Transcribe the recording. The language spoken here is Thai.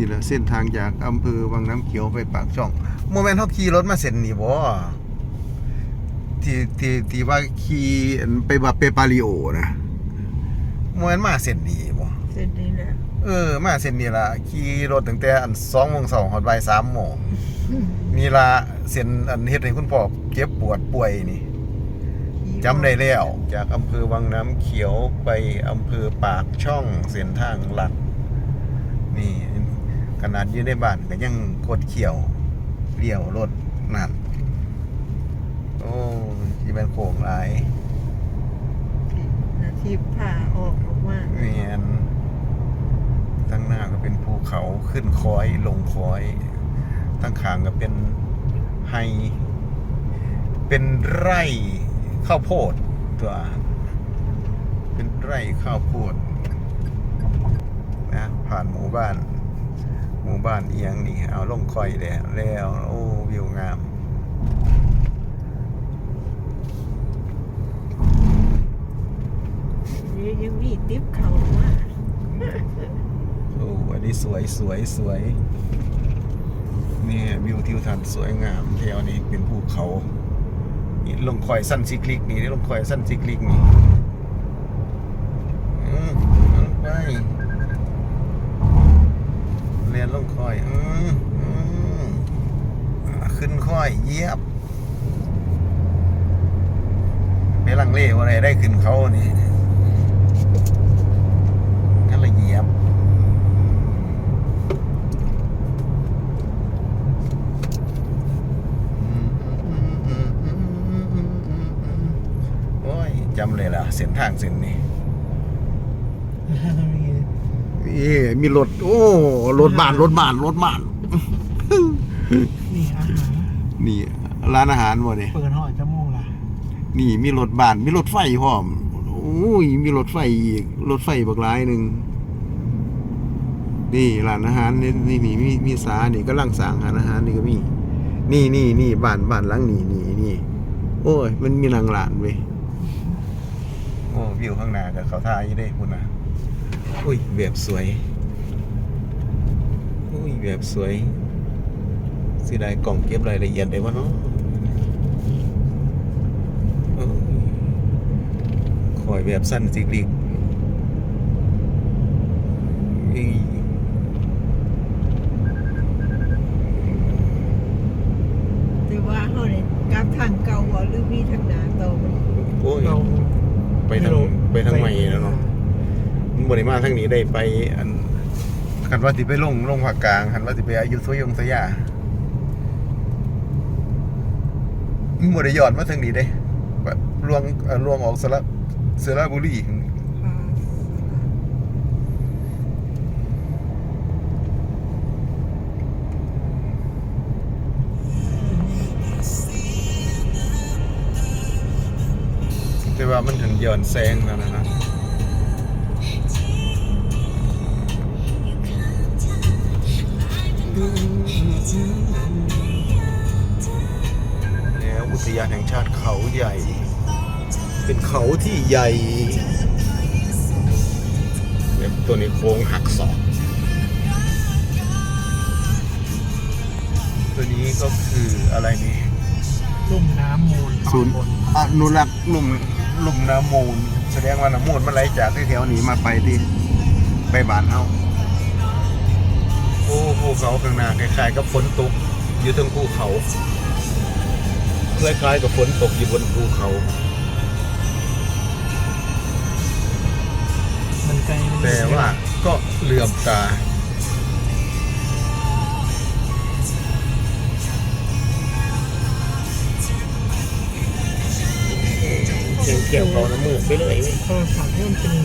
นี่แหละเส้นทางจากอำเภอวังน้ำเขียวไปปากช่องโมเมนต์เขาขี่รถมาเส้นนี่บ่ที่ที่ที่ว่าขี่อันไปบับเปปาริโอนะโมเมนต์มาเส้นนี้บ่เส้นนี้แหละเออ มาเส้นนี้ละขี่รถตั้งแต่อันสองโมงสองหอดบ่ายสามโมงนี่ละเส้นอันเฮ็ดให้คุณพ่อเจ็บปวดป่วยนี่จำได้แล้ว จากอำเภอวังน้ำเขียวไปอำเภอปากช่องเส้นทางลัดนี่ ขนาดอยู่ในบ้านก็ยังกดเขียวเลี้ยวรถนั่นโอ้ที่เป็นโค้งหลายนาทีผ่าออกออกมาเนียนตั้งหน้าก็เป็นภูเขาขึ้นคอยลงคอยตั้งขางก็เป็นไฮเป็นไร่ข้าวโพดตัว เป็นไร่ข้าวโพดนะผ่านหมู่บ้าน หมู่บ้านเอียงนี่ เอาลงคอยแล้วแล้วโอ้วิวงามนี่ยังมีติ๊บเขามาโอ้อันนี้สวยสวยสวยนี่วิวทิวทัศน์สวยงามแถวนี้เป็นภูเขานี่ลงคอยสั้นซิกลิกนี่นี่ลงคอยสั้นซิกลิกนี่ อืมลงไป เรียนลงคอย อืมอืมขึ้นคอยเยียบไปลังเลว่าอะไรได้ขึ้นเขานี่งั้นละเยียบโอ้ยจำเลยล่ะ เส้นทางเส้นนี้ นี่มีรถโอ้รถบ้านรถบ้านรถบ้าน นี่อาหารนี่ ร้านอาหารบ่เนี่ยเปิดหอยจมูกล่ะนี่ มีรถบ้าน มีรถไฟพร้อมโอ้ยมีรถไฟอีกรถไฟบักหลายหนึ่งนี่ร้านอาหารนี่นี่นี่มีมีสานี่ก็ลังสร้างร้านอาหารนี่ก็มี นี่นี่นี่บ้านบ้านหลังนี่นี่นี่โอ้ย มันมีนางหลานเว้ยโอ้วิวข้างหน้ากับเขาท่ายี่ได้คุณนะ อุ้ยแบบสวย อุ้ยแบบสวยสิได้กล่องเก็บรายละเอียดได้วะเนาะโอ้ยคอยแบบสั้นสิกลิกอีแต่ว่าเขาเนี่ยกลับทางเก่าบ่หรือมีทางหนาต่อบ่โอ้ยเราไปทางไปทางใหม่แล้วเนาะมัน บริมาทางนี้ได้ไปอันคันว่าสิไปลงลงภาคกลางคันว่าสิไปอายุธยงสยามันบ่ได้ยอดมาทางนี้เด้แบบลวงลวงออกสระสระบุรีแต่ว่ามันถึงย้อนแสงแล้วนะนะ แล้วอุทยานแห่งชาติเขาใหญ่ เป็นเขาที่ใหญ่เนี่ยตัวนี้โค้งหักศอกตัวนี้ก็คืออะไรนี่ลุ่มน้ำมูลตอศูนนย์บนอนุรักษ์ลุ่มลุ่มน้ำมูล แสดงว่าน้ำมูลมันไหลจากที่แถวนี้มาไปที่ไปบ้านเฮาโอ้ภูเขาข้างหน้าคล้ายๆกับฝนตกอยู่ตรงภูเขาคล้ายๆกับฝนตกอยู่บนภูเขา มันไกลแต่ว่าก็เหลื่อมตา เกี่ยวเขาน้ำมือไปเลยโทรศัพท์นี่มันเป็น